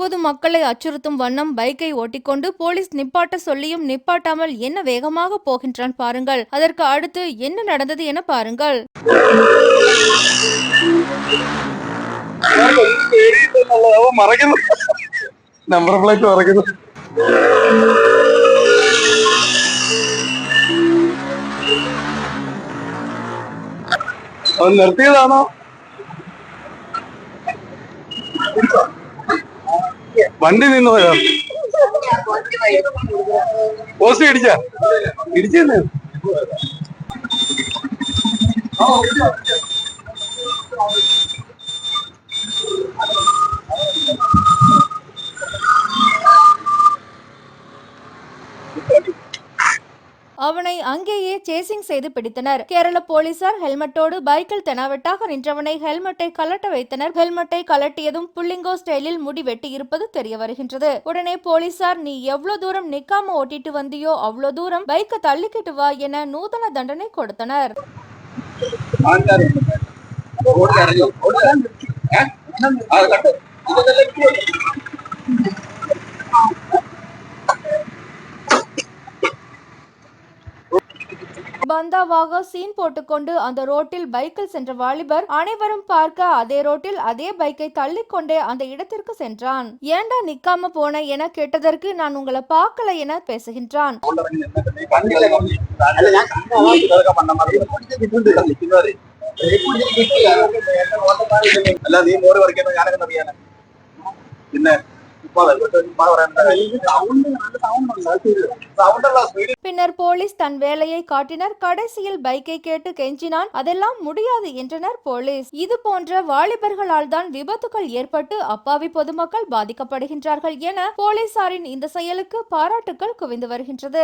பொதுமக்களை அச்சுறுத்தும் வண்ணம் பைக்கை ஓட்டிக்கொண்டு போலீஸ் நிப்பாட்ட சொல்லியும் நிப்பாட்டாமல் என்ன வேகமாக போகின்றான் பாருங்கள் அதற்கு அடுத்து என்ன நடந்தது என பாருங்கள் അവൻ മറക്കുന്നു നമ്പർ പ്ലേറ്റ് മറക്കുന്നു അവൻ നിർത്തിയതാണോ വണ്ടി നിന്ന് പോയതാ പോസ്റ്റ് ഇടിച്ച? ഇടിച്ചെന്ന്? அவனை அங்கேயே சேசிங் செய்து பிடித்தனர். கேரள போலீசார் ஹெல்மெட்டோடு பைக்கில் தெனாவெட்டாக நின்றவனை ஹெல்மெட்டை கலட்ட வைத்தனர். ஹெல்மெட்டை கலட்டியதும் புள்ளிங்கோ ஸ்டைலில் முடி வெட்டி இருப்பது தெரிய வருகின்றது. உடனே போலீசார் நீ எவ்வளவு தூரம் நிக்காம ஓட்டிட்டு வந்தியோ அவ்வளவு தூரம் பைக்கை தள்ளிக்கிட்டு வா என நூதன தண்டனை கொடுத்தனர். பந்தாவாக சீன் போட்டுக்கொண்டு அந்த ரோட்டில் பைக்கில் சென்ற வாலிபர் அனைவரும் பார்க்க அதே ரோட்டில் அதே பைக்கை தள்ளிக்கொண்டே அந்த இடத்திற்கு சென்றான் ஏன்டா நிக்காம போன என கேட்டதற்கு நான் உங்களை பார்க்கல என பேசுகின்றான் അല്ല ഞാൻ ഇതൊക്കെ മണ്ണന്മാർ നിൽക്കുന്നവര് അല്ല பின்னர் போலீஸ் தன் வேலையை காட்டினர். கடைசியில் பைக்கை கேட்டு கெஞ்சினான். அதெல்லாம் முடியாது என்றனர் போலீஸ். இது போன்ற வாலிபர்களால் தான் விபத்துகள் ஏற்பட்டு அப்பாவி பொதுமக்கள் பாதிக்கப்படுகின்றார்கள் என போலீசாரின் இந்த செயலுக்கு பாராட்டுக்கள் குவிந்து வருகின்றது.